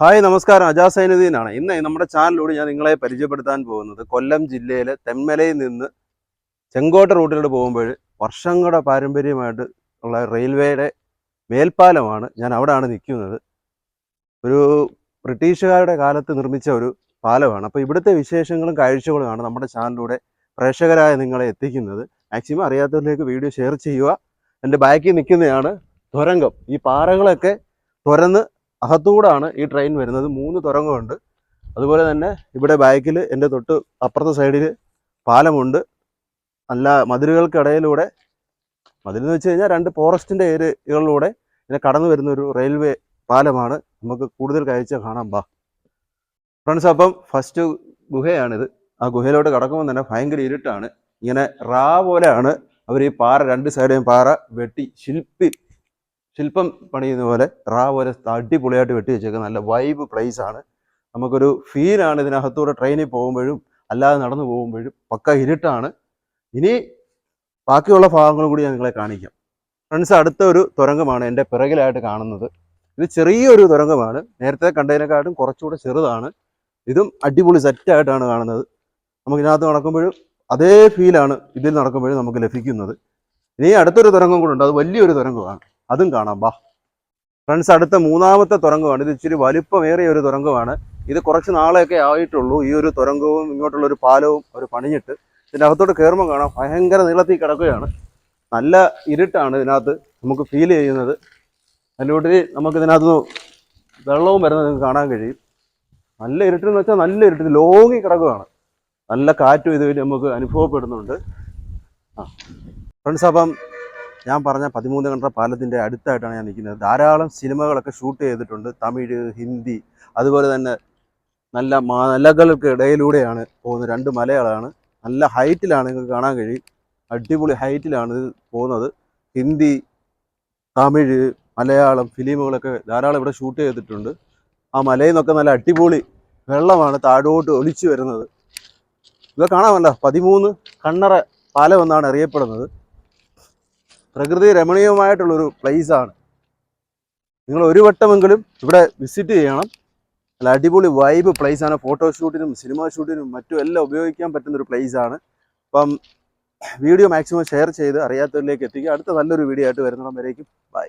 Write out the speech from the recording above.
Hi നമസ്കാരം. അജാസ് സൈനുദ്ദീനാണ്. ഇന്ന് നമ്മുടെ ചാനലിലൂടെ ഞാൻ നിങ്ങളെ പരിചയപ്പെടുത്താൻ പോകുന്നത് കൊല്ലം ജില്ലയിലെ തെന്മലയിൽ നിന്ന് ചെങ്കോട്ട റൂട്ടിലൂടെ പോകുമ്പോൾ വർഷങ്ങളുടെ പാരമ്പര്യമായിട്ട് ഉള്ള റെയിൽവേയുടെ മേൽപ്പാലമാണ് ഞാൻ അവിടെയാണ് നിൽക്കുന്നത്. ഒരു ബ്രിട്ടീഷുകാരുടെ കാലത്ത് നിർമ്മിച്ച ഒരു പാലമാണ്. അപ്പോൾ ഇവിടുത്തെ വിശേഷങ്ങളും കാഴ്ചകളുമാണ് നമ്മുടെ ചാനലിലൂടെ പ്രേക്ഷകരായ നിങ്ങളെ എത്തിക്കുന്നത്. മാക്സിമം അറിയാത്തവരിലേക്ക് വീഡിയോ ഷെയർ ചെയ്യുക. എന്റെ ബാക്കിൽ നിൽക്കുന്നതാണ് തുരങ്കം. ഈ പാറകളൊക്കെ തുരന്ന് അകത്തൂടാണ് ഈ ട്രെയിൻ വരുന്നത്. മൂന്ന് തുരങ്കമുണ്ട്. അതുപോലെ തന്നെ ഇവിടെ ബാക്കിൽ എന്റെ തൊട്ട് അപ്പുറത്തെ സൈഡിൽ പാലമുണ്ട്. നല്ല മതിലുകൾക്കിടയിലൂടെ മതിലെന്ന് വെച്ച് കഴിഞ്ഞാൽ രണ്ട് ഫോറസ്റ്റിന്റെ ഏരിയകളിലൂടെ ഇങ്ങനെ കടന്നു വരുന്ന ഒരു റെയിൽവേ പാലമാണ്. നമുക്ക് കൂടുതൽ കാഴ്ച കാണാം. ബാ. ഫ്രണ്ട്സ് അപ്പം ഫസ്റ്റ് ഗുഹയാണിത്. ആ ഗുഹയിലോട്ട് കടക്കുമ്പോൾ തന്നെ ഭയങ്കര ഇരുട്ടാണ്. ഇങ്ങനെ റാ പോലെയാണ്. അവർ ഈ പാറ രണ്ട് സൈഡേയും പാറ വെട്ടി ശില്പി ശില്പം പണിയുന്ന പോലെ റാ പോലെ അടിപൊളിയായിട്ട് വെട്ടി വെച്ചേക്കുന്ന നല്ല വൈബ് പ്ലേസ് ആണ്. നമുക്കൊരു ഫീലാണ് ഇതിനകത്തൂടെ ട്രെയിനിൽ പോകുമ്പോഴും അല്ലാതെ നടന്നു പോകുമ്പോഴും പക്ക ഇരുട്ടാണ്. ഇനി ബാക്കിയുള്ള ഭാഗങ്ങളും കൂടി ഞാൻ നിങ്ങളെ കാണിക്കാം. ഫ്രണ്ട്സ് അടുത്ത ഒരു തുരങ്കമാണ് എന്റെ പിറകിലായിട്ട് കാണുന്നത്. ഇത് ചെറിയൊരു തുരങ്കമാണ്. നേരത്തെ കണ്ടതിനെക്കാട്ടും കുറച്ചുകൂടെ ചെറുതാണ്. ഇതും അടിപൊളി സെറ്റായിട്ടാണ് കാണുന്നത്. നമുക്ക് ഇതിനകത്ത് നടക്കുമ്പോഴും അതേ ഫീലാണ് ഇതിൽ നടക്കുമ്പോഴും നമുക്ക് ലഭിക്കുന്നത്. ഇനി അടുത്തൊരു തുരങ്കം കൂടെ ഉണ്ട്. അത് വലിയൊരു തുരങ്കമാണ്. അതും കാണാം. ബാ ഫ്രണ്ട്സ് അടുത്ത മൂന്നാമത്തെ തുരങ്കമാണ്. ഇത് ഇച്ചിരി വലിപ്പമേറിയ ഒരു തുരങ്കമാണ്. ഇത് കുറച്ച് നാളെയൊക്കെ ആയിട്ടുള്ളൂ. ഈ ഒരു തുരങ്കവും ഇങ്ങോട്ടുള്ള ഒരു പാലവും ഒരു പണിഞ്ഞിട്ട് ഇതിന്റെ അകത്തോട്ട് കയറുമ്പോൾ കാണാം ഭയങ്കര നീളത്തിൽ കിടക്കുകയാണ്. നല്ല ഇരുട്ടാണ് ഇതിനകത്ത് നമുക്ക് ഫീൽ ചെയ്യുന്നത്. അതിലൂടെ നമുക്ക് ഇതിനകത്ത് വെള്ളവും വരുന്നത് നിങ്ങൾക്ക് കാണാൻ കഴിയും. നല്ല ഇരുട്ടെന്ന് വെച്ചാൽ നല്ല ഇരുട്ട്. ലോങ്ങി കിടക്കുകയാണ്. നല്ല കാറ്റും ഇത് നമുക്ക് അനുഭവപ്പെടുന്നുണ്ട്. ആ. ഫ്രണ്ട്സ് അപ്പം ഞാൻ പറഞ്ഞ പതിമൂന്ന് കണ്ട പാലത്തിന്റെ അടുത്തായിട്ടാണ് ഞാൻ നിൽക്കുന്നത്. ധാരാളം സിനിമകളൊക്കെ ഷൂട്ട് ചെയ്തിട്ടുണ്ട്. തമിഴ് ഹിന്ദി അതുപോലെ തന്നെ നല്ല മലകൾക്ക് ഇടയിലൂടെയാണ് പോകുന്നത് രണ്ട് മലകളാണ് നല്ല ഹൈറ്റിലാണ് നിങ്ങൾക്ക് കാണാൻ കഴിയും. അടിപൊളി ഹൈറ്റിലാണ് ഇത് പോകുന്നത്. ഹിന്ദി തമിഴ് മലയാളം ഫിലിമുകളൊക്കെ ധാരാളം ഇവിടെ ഷൂട്ട് ചെയ്തിട്ടുണ്ട്. ആ മലയിൽ നിന്നൊക്കെ നല്ല അടിപൊളി വെള്ളമാണ് താഴോട്ട് ഒലിച്ചു വരുന്നത്. ഇത് കാണാമല്ലോ? പതിമൂന്ന് കണ്ണറ പാലം എന്നാണ് അറിയപ്പെടുന്നത്. പ്രകൃതി രമണീയമായിട്ടുള്ളൊരു പ്ലേസാണ് നിങ്ങൾ ഒരു വട്ടമെങ്കിലും ഇവിടെ വിസിറ്റ് ചെയ്യണം. നല്ല അടിപൊളി വൈബ് പ്ലേസാണ് ആണ്. ഫോട്ടോഷൂട്ടിനും സിനിമ ഷൂട്ടിനും മറ്റും എല്ലാം ഉപയോഗിക്കാൻ പറ്റുന്ന ഒരു ആണ്. അപ്പം വീഡിയോ മാക്സിമം ഷെയർ ചെയ്ത് അറിയാത്തവരിലേക്ക് എത്തിക്കുക. അടുത്ത നല്ലൊരു വീഡിയോ ആയിട്ട് വരുന്നിടം വരേക്കും. ബൈ